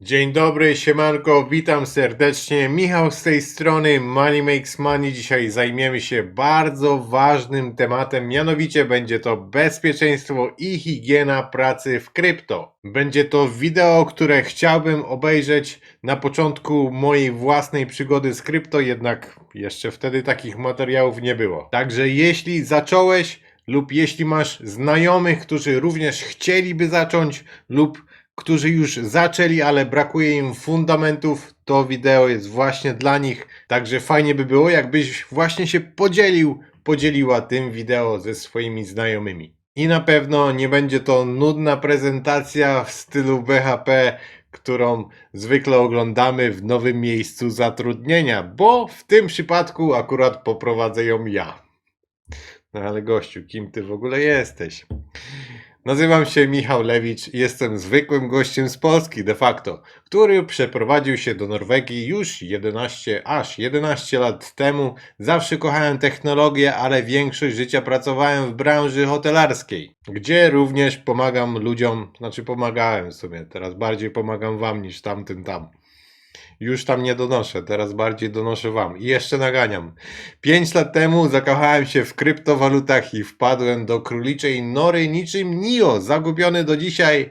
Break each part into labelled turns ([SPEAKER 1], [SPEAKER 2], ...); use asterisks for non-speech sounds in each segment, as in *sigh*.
[SPEAKER 1] Dzień dobry, siemanko, witam serdecznie. Michał z tej strony Money Makes Money. Dzisiaj zajmiemy się bardzo ważnym tematem, mianowicie będzie to bezpieczeństwo i higiena pracy w krypto. Będzie to wideo, które chciałbym obejrzeć na początku mojej własnej przygody z krypto, jednak jeszcze wtedy takich materiałów nie było. Także jeśli zacząłeś lub jeśli masz znajomych, którzy również chcieliby zacząć lub którzy już zaczęli, ale brakuje im fundamentów, to wideo jest właśnie dla nich. Także fajnie by było, jakbyś właśnie się podzielił, podzieliła tym wideo ze swoimi znajomymi. I na pewno nie będzie to nudna prezentacja w stylu BHP, którą zwykle oglądamy w nowym miejscu zatrudnienia, bo w tym przypadku akurat poprowadzę ją ja. No ale gościu, kim ty w ogóle jesteś? Nazywam się Michał Lewicz i jestem zwykłym gościem z Polski de facto, który przeprowadził się do Norwegii już 11, aż 11 lat temu. Zawsze kochałem technologię, ale większość życia pracowałem w branży hotelarskiej, gdzie również pomagam ludziom, znaczy pomagałem sobie, teraz bardziej pomagam wam niż tamtym tam. Już tam nie donoszę, teraz bardziej donoszę wam i jeszcze naganiam. 5 lat temu zakochałem się w kryptowalutach i wpadłem do króliczej nory niczym Nio, zagubiony do dzisiaj.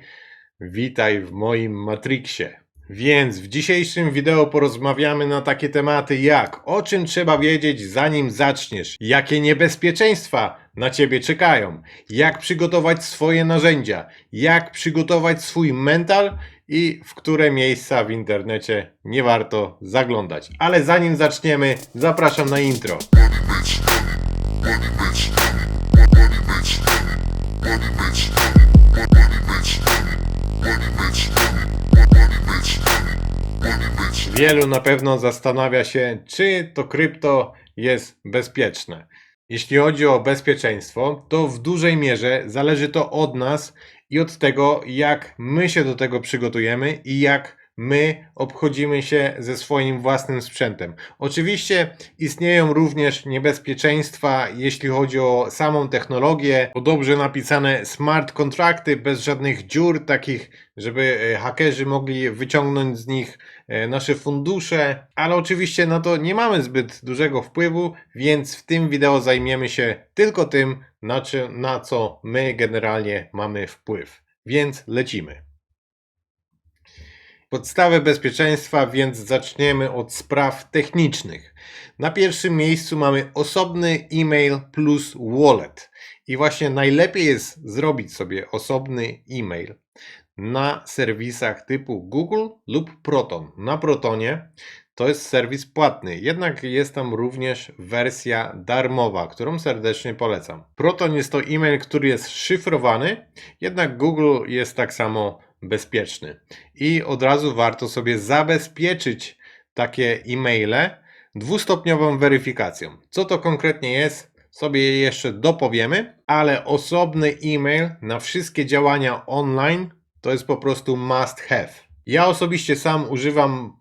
[SPEAKER 1] Witaj w moim Matrixie. Więc w dzisiejszym wideo porozmawiamy na takie tematy jak o czym trzeba wiedzieć zanim zaczniesz, jakie niebezpieczeństwa na ciebie czekają, jak przygotować swoje narzędzia, jak przygotować swój mental i w które miejsca w internecie nie warto zaglądać. Ale zanim zaczniemy, zapraszam na intro. Wielu na pewno zastanawia się, czy to krypto jest bezpieczne. Jeśli chodzi o bezpieczeństwo, to w dużej mierze zależy to od nas i od tego, jak my się do tego przygotujemy i jak my obchodzimy się ze swoim własnym sprzętem. Oczywiście istnieją również niebezpieczeństwa, jeśli chodzi o samą technologię, o dobrze napisane smart kontrakty bez żadnych dziur, takich, żeby e, hakerzy mogli wyciągnąć z nich e, nasze fundusze, ale oczywiście na to nie mamy zbyt dużego wpływu, więc w tym wideo zajmiemy się tylko tym, na, na co my generalnie mamy wpływ. Więc lecimy. Podstawy bezpieczeństwa, więc zaczniemy od spraw technicznych. Na pierwszym miejscu mamy osobny e-mail plus wallet. I właśnie najlepiej jest zrobić sobie osobny e-mail na serwisach typu Google lub Proton. Na Protonie to jest serwis płatny, jednak jest tam również wersja darmowa, którą serdecznie polecam. Proton jest to e-mail, który jest szyfrowany, jednak Google jest tak samo bezpieczny. I od razu warto sobie zabezpieczyć takie e-maile dwustopniową weryfikacją. Co to konkretnie jest, sobie jeszcze dopowiemy, ale osobny e-mail na wszystkie działania online to jest po prostu must have. Ja osobiście sam używam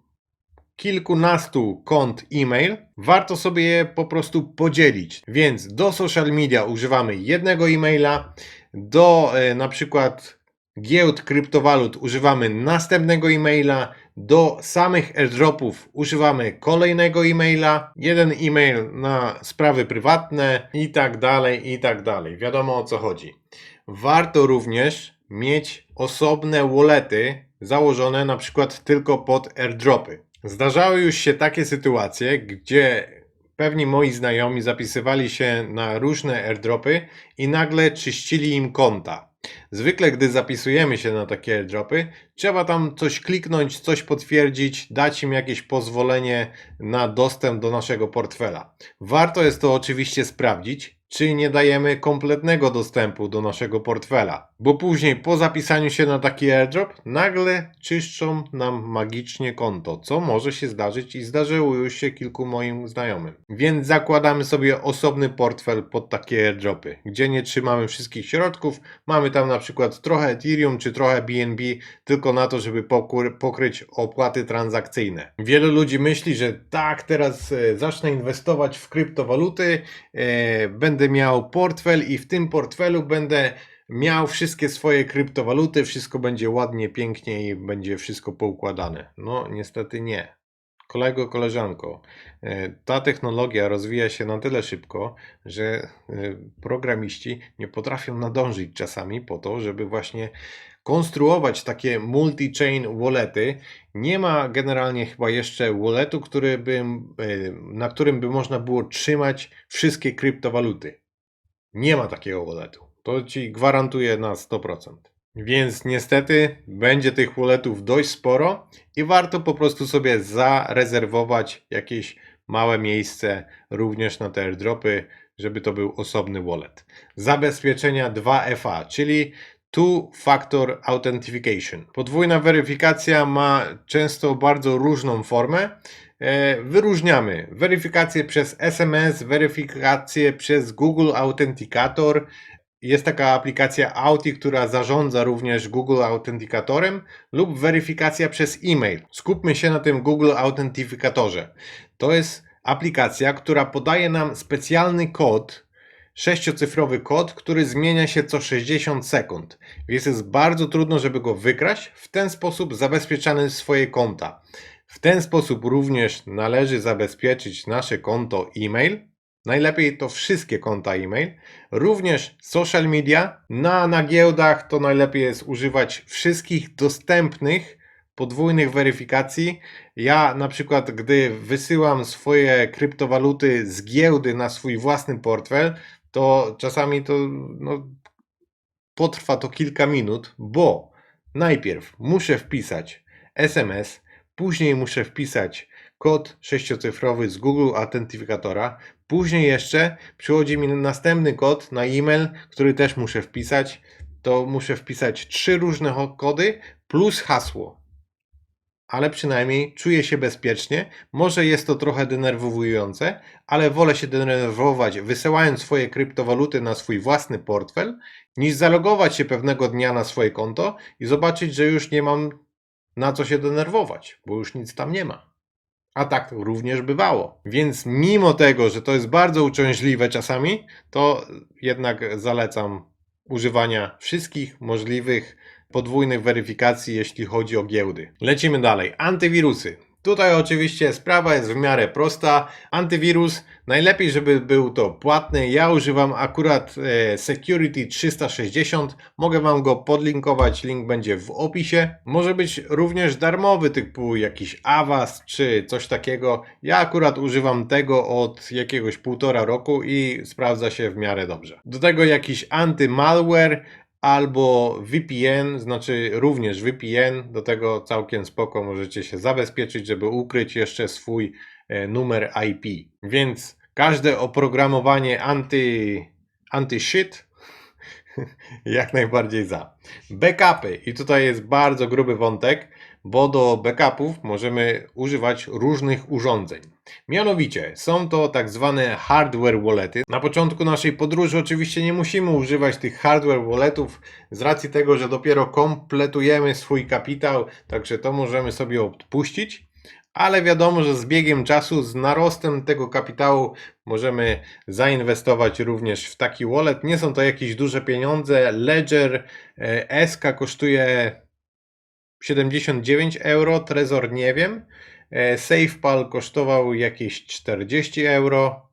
[SPEAKER 1] kilkunastu kont e-mail, warto sobie je po prostu podzielić. Więc do social media używamy jednego e-maila, do e, na przykład giełd kryptowalut używamy następnego e-maila, do samych airdropów używamy kolejnego e-maila, jeden e-mail na sprawy prywatne i tak dalej, i tak dalej. Wiadomo o co chodzi. Warto również mieć osobne wallety założone na przykład tylko pod airdropy. Zdarzały już się takie sytuacje, gdzie pewni moi znajomi zapisywali się na różne airdropy i nagle czyścili im konta. Zwykle, gdy zapisujemy się na takie airdropy, trzeba tam coś kliknąć, coś potwierdzić, dać im jakieś pozwolenie na dostęp do naszego portfela. Warto jest to oczywiście sprawdzić, czy nie dajemy kompletnego dostępu do naszego portfela, bo później po zapisaniu się na taki airdrop nagle czyszczą nam magicznie konto, co może się zdarzyć i zdarzyło już się kilku moim znajomym. Więc zakładamy sobie osobny portfel pod takie airdropy, gdzie nie trzymamy wszystkich środków, mamy tam na przykład trochę Ethereum czy trochę BNB, tylko na to, żeby pokryć opłaty transakcyjne. Wielu ludzi myśli, że tak, teraz e, zacznę inwestować w kryptowaluty, e, będę miał portfel i w tym portfelu będę miał wszystkie swoje kryptowaluty, wszystko będzie ładnie, pięknie i będzie wszystko poukładane. No, niestety nie. Kolego, koleżanko, e, ta technologia rozwija się na tyle szybko, że e, programiści nie potrafią nadążyć czasami po to, żeby właśnie konstruować takie multi-chain wallety. Nie ma generalnie chyba jeszcze walletu, który by, e, na którym by można było trzymać wszystkie kryptowaluty. Nie ma takiego walletu. To ci gwarantuję na 100%. Więc niestety będzie tych walletów dość sporo i warto po prostu sobie zarezerwować jakieś małe miejsce również na te airdropy, żeby to był osobny wallet. Zabezpieczenia 2FA, czyli Two Factor Authentication. Podwójna weryfikacja ma często bardzo różną formę. E, Wyróżniamy weryfikację przez SMS, weryfikację przez Google Authenticator. Jest taka aplikacja Auti, która zarządza również Google Authenticatorem lub weryfikacja przez e-mail. Skupmy się na tym Google Authenticatorze. To jest aplikacja, która podaje nam specjalny kod, sześciocyfrowy kod, który zmienia się co 60 sekund. Więc jest bardzo trudno, żeby go wykraść. W ten sposób zabezpieczamy swoje konta. W ten sposób również należy zabezpieczyć nasze konto e-mail. Najlepiej to wszystkie konta e-mail, również social media. Na, na giełdach to najlepiej jest używać wszystkich dostępnych podwójnych weryfikacji. Ja na przykład, gdy wysyłam swoje kryptowaluty z giełdy na swój własny portfel, to czasami to no, potrwa to kilka minut, bo najpierw muszę wpisać SMS, później muszę wpisać kod sześciocyfrowy z Google Authenticatora, później jeszcze przychodzi mi następny kod na e-mail, który też muszę wpisać. To muszę wpisać trzy różne kody plus hasło. Ale przynajmniej czuję się bezpiecznie. Może jest to trochę denerwujące, ale wolę się denerwować wysyłając swoje kryptowaluty na swój własny portfel, niż zalogować się pewnego dnia na swoje konto i zobaczyć, że już nie mam na co się denerwować, bo już nic tam nie ma. A tak również bywało. Więc mimo tego, że to jest bardzo uciążliwe czasami, to jednak zalecam używania wszystkich możliwych podwójnych weryfikacji, jeśli chodzi o giełdy. Lecimy dalej. Antywirusy. Tutaj oczywiście sprawa jest w miarę prosta. Antywirus najlepiej, żeby był to płatny. Ja używam akurat e, Security 360. Mogę Wam go podlinkować, link będzie w opisie. Może być również darmowy, typu jakiś Avast czy coś takiego. Ja akurat używam tego od jakiegoś półtora roku i sprawdza się w miarę dobrze. Do tego jakiś anty-malware albo VPN, znaczy również VPN, do tego całkiem spoko możecie się zabezpieczyć, żeby ukryć jeszcze swój e, numer IP. Więc każde oprogramowanie anty, anti-shit *laughs* jak najbardziej za. Backupy i tutaj jest bardzo gruby wątek, bo do backupów możemy używać różnych urządzeń. Mianowicie są to tak zwane hardware wallety. Na początku naszej podróży oczywiście nie musimy używać tych hardware walletów z racji tego, że dopiero kompletujemy swój kapitał, także to możemy sobie odpuścić. Ale wiadomo, że z biegiem czasu, z narostem tego kapitału możemy zainwestować również w taki wallet. Nie są to jakieś duże pieniądze. Ledger e, SK kosztuje 79 euro, Trezor nie wiem. E, SafePal kosztował jakieś 40 euro.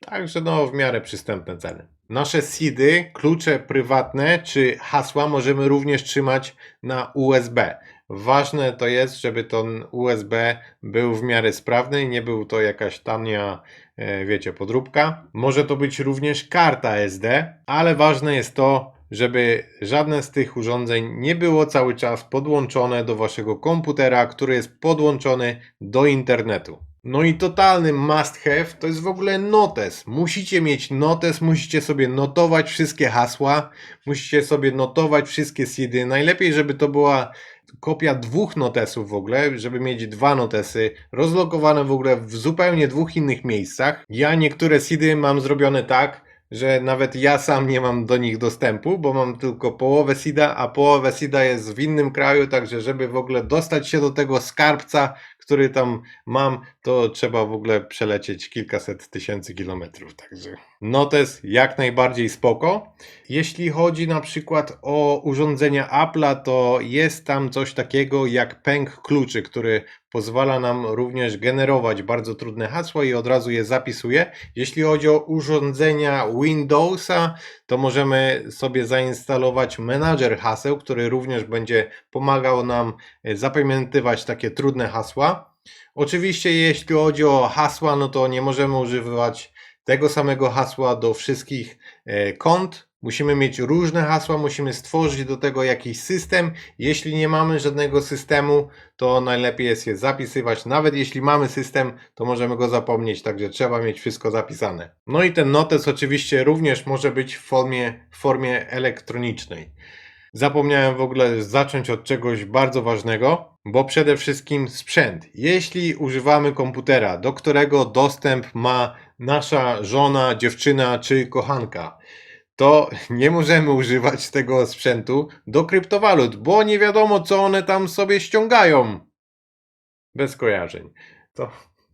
[SPEAKER 1] Także no w miarę przystępne ceny. Nasze seedy, klucze prywatne czy hasła możemy również trzymać na USB. Ważne to jest, żeby ten USB był w miarę sprawny, nie był to jakaś tania, e, wiecie, podróbka. Może to być również karta SD, ale ważne jest to, żeby żadne z tych urządzeń nie było cały czas podłączone do waszego komputera, który jest podłączony do internetu. No i totalny must have to jest w ogóle notes. Musicie mieć notes, musicie sobie notować wszystkie hasła, musicie sobie notować wszystkie seedy. Najlepiej, żeby to była kopia dwóch notesów w ogóle, żeby mieć dwa notesy rozlokowane w ogóle w zupełnie dwóch innych miejscach. Ja niektóre seedy mam zrobione tak, że nawet ja sam nie mam do nich dostępu, bo mam tylko połowę SIDA, a połowę SIDA jest w innym kraju, także żeby w ogóle dostać się do tego skarbca, który tam mam, to trzeba w ogóle przelecieć kilkaset tysięcy kilometrów. Także notes jak najbardziej spoko. Jeśli chodzi na przykład o urządzenia Apple'a, to jest tam coś takiego jak pęk kluczy, który pozwala nam również generować bardzo trudne hasła i od razu je zapisuje. Jeśli chodzi o urządzenia Windowsa, to możemy sobie zainstalować menadżer haseł, który również będzie pomagał nam e, zapamiętywać takie trudne hasła. Oczywiście, jeśli chodzi o hasła, no to nie możemy używać tego samego hasła do wszystkich e, kont. Musimy mieć różne hasła, musimy stworzyć do tego jakiś system. Jeśli nie mamy żadnego systemu, to najlepiej jest je zapisywać. Nawet jeśli mamy system, to możemy go zapomnieć, także trzeba mieć wszystko zapisane. No i ten notes oczywiście również może być w formie, w formie elektronicznej. Zapomniałem w ogóle zacząć od czegoś bardzo ważnego, bo przede wszystkim sprzęt. Jeśli używamy komputera, do którego dostęp ma nasza żona, dziewczyna czy kochanka, to nie możemy używać tego sprzętu do kryptowalut, bo nie wiadomo, co one tam sobie ściągają. Bez kojarzeń. To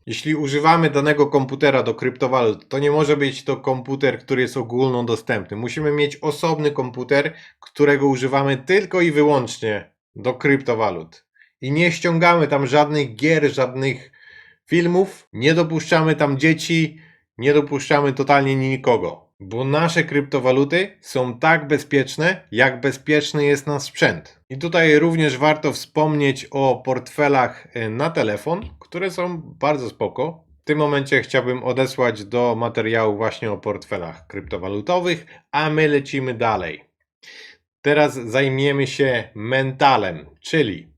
[SPEAKER 1] jeśli używamy danego komputera do kryptowalut, to nie może być to komputer, który jest ogólnodostępny. Musimy mieć osobny komputer, którego używamy tylko i wyłącznie do kryptowalut. I nie ściągamy tam żadnych gier, żadnych filmów, nie dopuszczamy tam dzieci, nie dopuszczamy totalnie nikogo. Bo nasze kryptowaluty są tak bezpieczne, jak bezpieczny jest nasz sprzęt. I tutaj również warto wspomnieć o portfelach e, na telefon, które są bardzo spoko. W tym momencie chciałbym odesłać do materiału właśnie o portfelach kryptowalutowych, a my lecimy dalej. Teraz zajmiemy się mentalem, czyli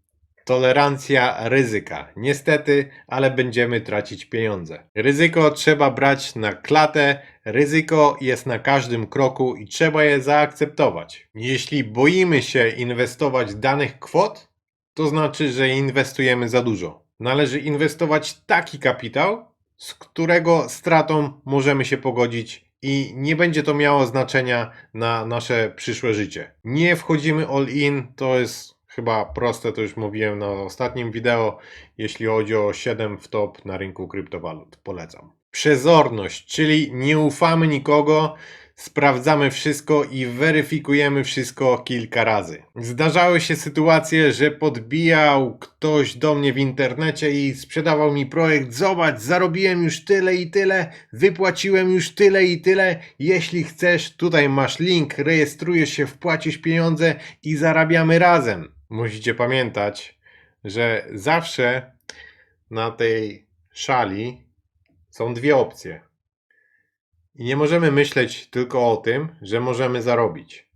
[SPEAKER 1] tolerancja ryzyka. Niestety, ale będziemy tracić pieniądze. Ryzyko trzeba brać na klatę, ryzyko jest na każdym kroku i trzeba je zaakceptować. Jeśli boimy się inwestować danych kwot, to znaczy, że inwestujemy za dużo. Należy inwestować taki kapitał, z którego stratą możemy się pogodzić i nie będzie to miało znaczenia na nasze przyszłe życie. Nie wchodzimy all in, to jest chyba proste, to już mówiłem na ostatnim wideo, jeśli chodzi o 7 w top na rynku kryptowalut. Polecam. Przezorność, czyli nie ufamy nikogo, sprawdzamy wszystko i weryfikujemy wszystko kilka razy. Zdarzały się sytuacje, że podbijał ktoś do mnie w internecie i sprzedawał mi projekt. Zobacz, zarobiłem już tyle i tyle, wypłaciłem już tyle i tyle. Jeśli chcesz, tutaj masz link, rejestrujesz się, wpłacisz pieniądze i zarabiamy razem. Musicie pamiętać, że zawsze na tej szali są dwie opcje. I nie możemy myśleć tylko o tym, że możemy zarobić,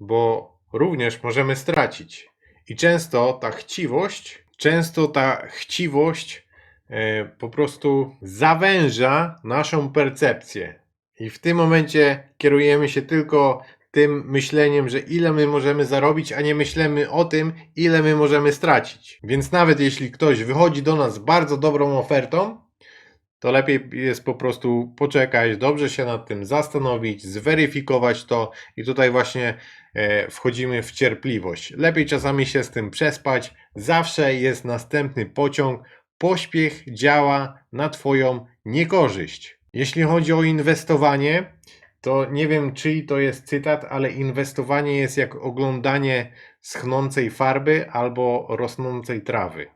[SPEAKER 1] bo również możemy stracić. I często ta chciwość, często ta chciwość e, po prostu zawęża naszą percepcję. I w tym momencie kierujemy się tylko tym myśleniem, że ile my możemy zarobić, a nie myślimy o tym, ile my możemy stracić. Więc nawet jeśli ktoś wychodzi do nas z bardzo dobrą ofertą, to lepiej jest po prostu poczekać, dobrze się nad tym zastanowić, zweryfikować to i tutaj właśnie e, wchodzimy w cierpliwość. Lepiej czasami się z tym przespać, zawsze jest następny pociąg. Pośpiech działa na Twoją niekorzyść. Jeśli chodzi o inwestowanie, to nie wiem czyj to jest cytat, ale inwestowanie jest jak oglądanie schnącej farby albo rosnącej trawy.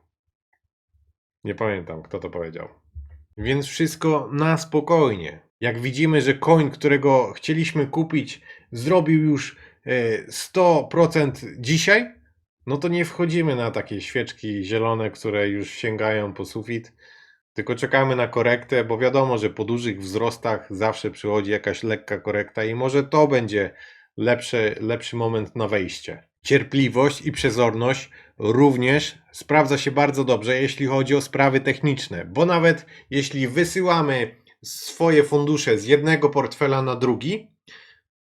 [SPEAKER 1] Nie pamiętam, kto to powiedział. Więc wszystko na spokojnie. Jak widzimy, że koń, którego chcieliśmy kupić, zrobił już e, 100% dzisiaj, no to nie wchodzimy na takie świeczki zielone, które już sięgają po sufit, tylko czekamy na korektę, bo wiadomo, że po dużych wzrostach zawsze przychodzi jakaś lekka korekta i może to będzie lepszy, lepszy moment na wejście. Cierpliwość i przezorność również sprawdza się bardzo dobrze, jeśli chodzi o sprawy techniczne, bo nawet jeśli wysyłamy swoje fundusze z jednego portfela na drugi,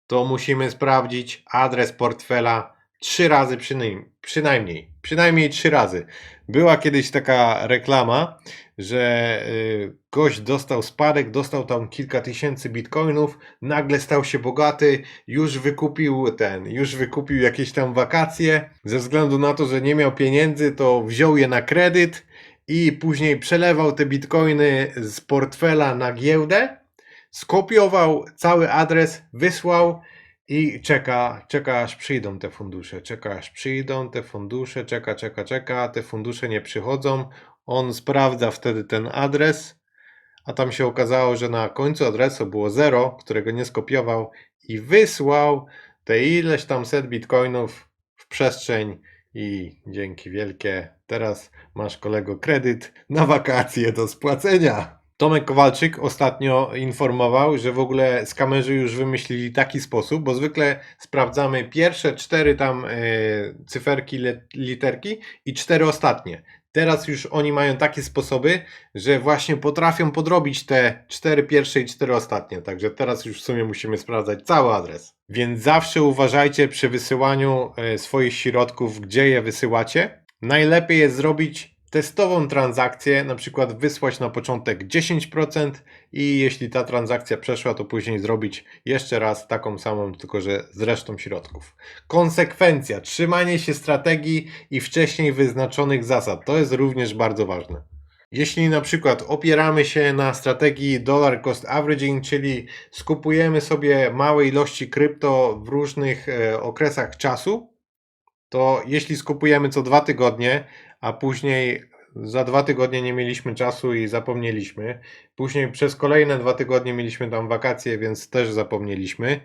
[SPEAKER 1] to musimy sprawdzić adres portfela trzy razy przynajmniej. Przynajmniej, przynajmniej trzy razy. Była kiedyś taka reklama, że y, gość dostał spadek, dostał tam kilka tysięcy bitcoinów, nagle stał się bogaty, już wykupił ten, już wykupił jakieś tam wakacje. Ze względu na to, że nie miał pieniędzy, to wziął je na kredyt i później przelewał te bitcoiny z portfela na giełdę, skopiował cały adres, wysłał i czeka, czeka aż przyjdą te fundusze, czeka aż przyjdą te fundusze, czeka, czeka, czeka, te fundusze nie przychodzą, on sprawdza wtedy ten adres, a tam się okazało, że na końcu adresu było zero, którego nie skopiował i wysłał te ileś tam set bitcoinów w przestrzeń i dzięki wielkie, teraz masz kolego kredyt na wakacje do spłacenia. Tomek Kowalczyk ostatnio informował, że w ogóle skamerzy już wymyślili taki sposób, bo zwykle sprawdzamy pierwsze cztery tam e, cyferki, le- literki i cztery ostatnie. Teraz już oni mają takie sposoby, że właśnie potrafią podrobić te cztery pierwsze i cztery ostatnie. Także teraz już w sumie musimy sprawdzać cały adres. Więc zawsze uważajcie przy wysyłaniu e, swoich środków, gdzie je wysyłacie. Najlepiej jest zrobić testową transakcję, na przykład wysłać na początek 10% i jeśli ta transakcja przeszła, to później zrobić jeszcze raz taką samą, tylko że z resztą środków. Konsekwencja, trzymanie się strategii i wcześniej wyznaczonych zasad. To jest również bardzo ważne. Jeśli na przykład opieramy się na strategii dollar cost averaging, czyli skupujemy sobie małe ilości krypto w różnych e, okresach czasu, to jeśli skupujemy co dwa tygodnie, a później za dwa tygodnie nie mieliśmy czasu i zapomnieliśmy, później przez kolejne dwa tygodnie mieliśmy tam wakacje, więc też zapomnieliśmy,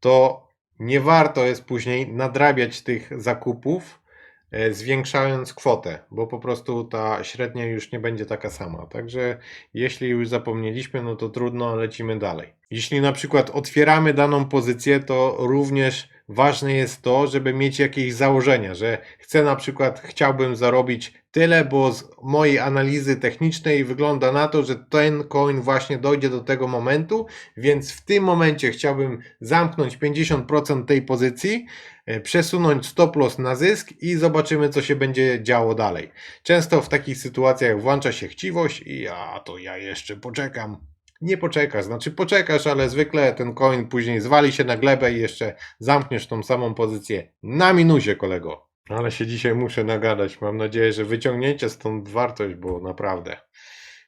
[SPEAKER 1] to nie warto jest później nadrabiać tych zakupów, e, zwiększając kwotę, bo po prostu ta średnia już nie będzie taka sama. Także jeśli już zapomnieliśmy, no to trudno, lecimy dalej. Jeśli na przykład otwieramy daną pozycję, to również ważne jest to, żeby mieć jakieś założenia, że chcę na przykład, chciałbym zarobić tyle, bo z mojej analizy technicznej wygląda na to, że ten coin właśnie dojdzie do tego momentu, więc w tym momencie chciałbym zamknąć 50% tej pozycji, e, przesunąć stop loss na zysk i zobaczymy, co się będzie działo dalej. Często w takich sytuacjach włącza się chciwość i a to ja jeszcze poczekam. Nie poczekasz, znaczy poczekasz, ale zwykle ten coin później zwali się na glebę i jeszcze zamkniesz tą samą pozycję na minusie, kolego. Ale się dzisiaj muszę nagadać. Mam nadzieję, że wyciągniecie stąd wartość, bo naprawdę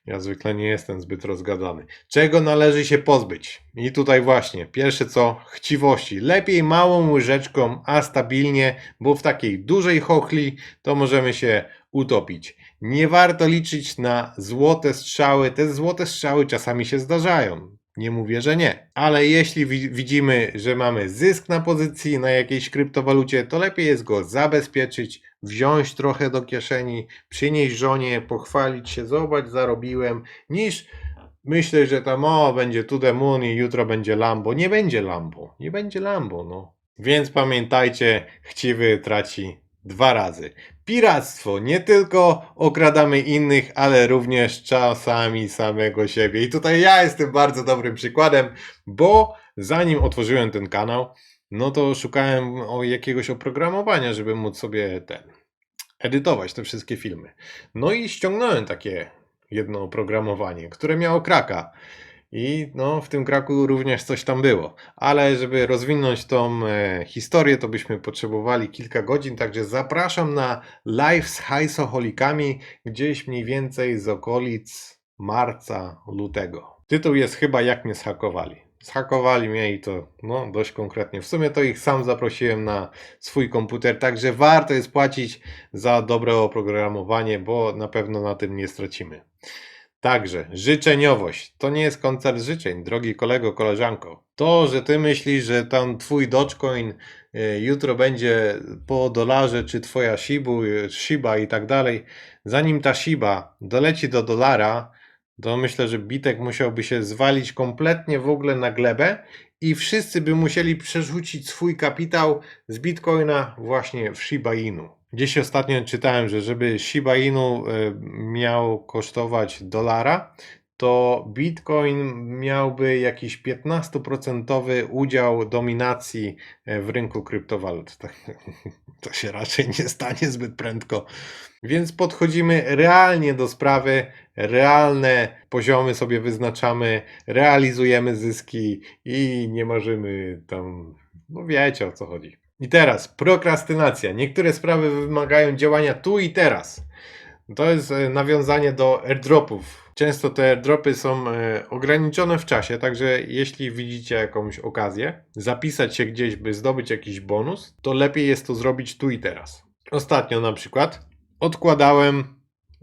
[SPEAKER 1] ja zwykle nie jestem zbyt rozgadany. Czego należy się pozbyć? I tutaj właśnie, pierwsze co, chciwości. Lepiej małą łyżeczką, a stabilnie, bo w takiej dużej chochli to możemy się utopić. Nie warto liczyć na złote strzały. Te złote strzały czasami się zdarzają. Nie mówię, że nie. Ale jeśli wi- widzimy, że mamy zysk na pozycji na jakiejś kryptowalucie, to lepiej jest go zabezpieczyć, wziąć trochę do kieszeni, przynieść żonie, pochwalić się, zobacz, zarobiłem, niż myśleć, że tam o, będzie tu Moon i jutro będzie Lambo. Nie będzie Lambo. Nie będzie Lambo, no. Więc pamiętajcie, chciwy traci dwa razy. Piractwo. Nie tylko okradamy innych, ale również czasami samego siebie. I tutaj ja jestem bardzo dobrym przykładem, bo zanim otworzyłem ten kanał, no to szukałem jakiegoś oprogramowania, żeby móc sobie ten edytować te wszystkie filmy. No i ściągnąłem takie jedno oprogramowanie, które miało kraka. I no, w tym kraku również coś tam było. Ale żeby rozwinąć tą e, historię, to byśmy potrzebowali kilka godzin. Także zapraszam na live z hajsoholikami gdzieś mniej więcej z okolic marca, lutego. Tytuł jest chyba Jak mnie zhakowali. Zhakowali mnie i to no, dość konkretnie. W sumie to ich sam zaprosiłem na swój komputer, także warto jest płacić za dobre oprogramowanie, bo na pewno na tym nie stracimy. Także życzeniowość to nie jest koncert życzeń, drogi kolego, koleżanko. To, że ty myślisz, że tam twój Dogecoin y, jutro będzie po dolarze, czy twoja Shibu, Shiba i tak dalej, zanim ta Shiba doleci do dolara, to myślę, że Bitek musiałby się zwalić kompletnie w ogóle na glebę i wszyscy by musieli przerzucić swój kapitał z Bitcoina właśnie w Shiba Inu. Gdzieś ostatnio czytałem, że żeby Shiba Inu e, miał kosztować dolara, to Bitcoin miałby jakiś 15% udział dominacji e, w rynku kryptowalut. *laughs* To się raczej nie stanie zbyt prędko. Więc podchodzimy realnie do sprawy, realne poziomy sobie wyznaczamy, realizujemy zyski i nie marzymy tam, no wiecie o co chodzi. I teraz prokrastynacja. Niektóre sprawy wymagają działania tu i teraz. To jest e, nawiązanie do airdropów. Często te airdropy są e, ograniczone w czasie, także jeśli widzicie jakąś okazję, zapisać się gdzieś, by zdobyć jakiś bonus, to lepiej jest to zrobić tu i teraz. Ostatnio na przykład odkładałem,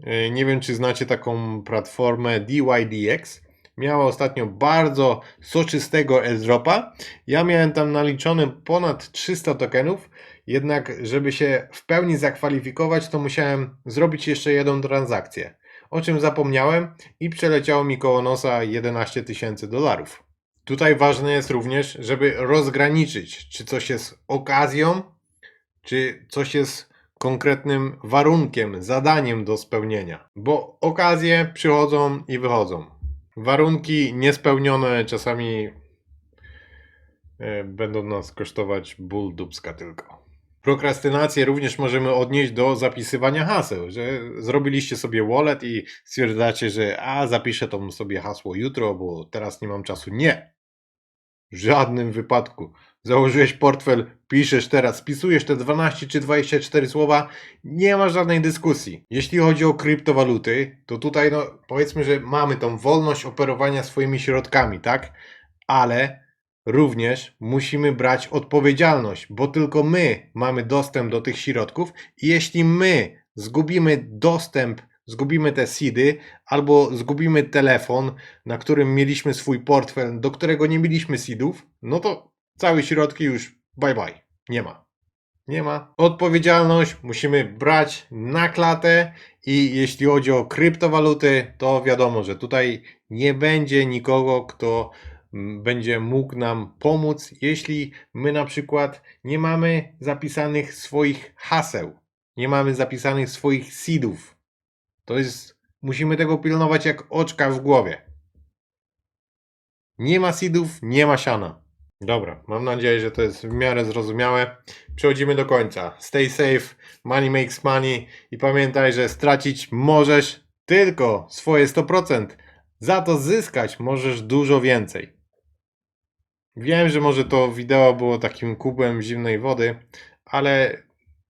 [SPEAKER 1] e, nie wiem czy znacie taką platformę DYDX. Miała ostatnio bardzo soczystego airdropa. Ja miałem tam naliczone ponad 300 tokenów, jednak żeby się w pełni zakwalifikować, to musiałem zrobić jeszcze jedną transakcję. O czym zapomniałem i przeleciało mi koło nosa 11 tysięcy dolarów. Tutaj ważne jest również, żeby rozgraniczyć, czy coś jest okazją, czy coś jest konkretnym warunkiem, zadaniem do spełnienia. Bo okazje przychodzą i wychodzą. Warunki niespełnione czasami e, będą nas kosztować ból dubska tylko. Prokrastynację również możemy odnieść do zapisywania haseł, że zrobiliście sobie wallet i stwierdzacie, że a zapiszę to sobie hasło jutro, bo teraz nie mam czasu. Nie. W żadnym wypadku. Założyłeś portfel, piszesz teraz, spisujesz te 12 czy 24 słowa, nie ma żadnej dyskusji. Jeśli chodzi o kryptowaluty, to tutaj no powiedzmy, że mamy tą wolność operowania swoimi środkami, tak? Ale również musimy brać odpowiedzialność, bo tylko my mamy dostęp do tych środków i jeśli my zgubimy dostęp, zgubimy te seedy albo zgubimy telefon, na którym mieliśmy swój portfel, do którego nie mieliśmy seedów, no to całe środki już bye bye, nie ma. Nie ma. Odpowiedzialność musimy brać na klatę i jeśli chodzi o kryptowaluty, to wiadomo, że tutaj nie będzie nikogo, kto będzie mógł nam pomóc, jeśli my na przykład nie mamy zapisanych swoich haseł, nie mamy zapisanych swoich seedów. To jest, musimy tego pilnować jak oczka w głowie. Nie ma seedów, nie ma siana. Dobra, mam nadzieję, że to jest w miarę zrozumiałe. Przechodzimy do końca. Stay safe, money makes money i pamiętaj, że stracić możesz tylko swoje 100%. Za to zyskać możesz dużo więcej. Wiem, że może to wideo było takim kubem zimnej wody, ale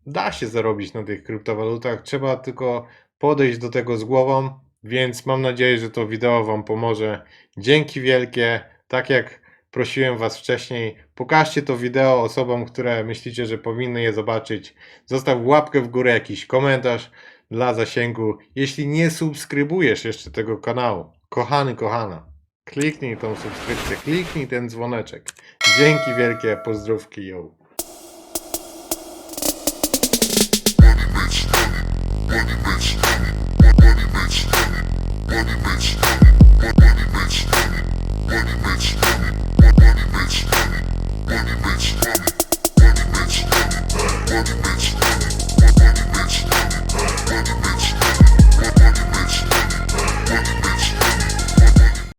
[SPEAKER 1] da się zarobić na tych kryptowalutach. Trzeba tylko podejść do tego z głową, więc mam nadzieję, że to wideo Wam pomoże. Dzięki wielkie. Tak jak prosiłem Was wcześniej, pokażcie to wideo osobom, które myślicie, że powinny je zobaczyć. Zostaw łapkę w górę, jakiś komentarz dla zasięgu. Jeśli nie subskrybujesz jeszcze tego kanału, kochany, kochana, Kliknij tą subskrypcję, kliknij ten dzwoneczek. Dzięki wielkie, pozdrówki, yo.
[SPEAKER 2] Bitch, bitch, bitch, bitch.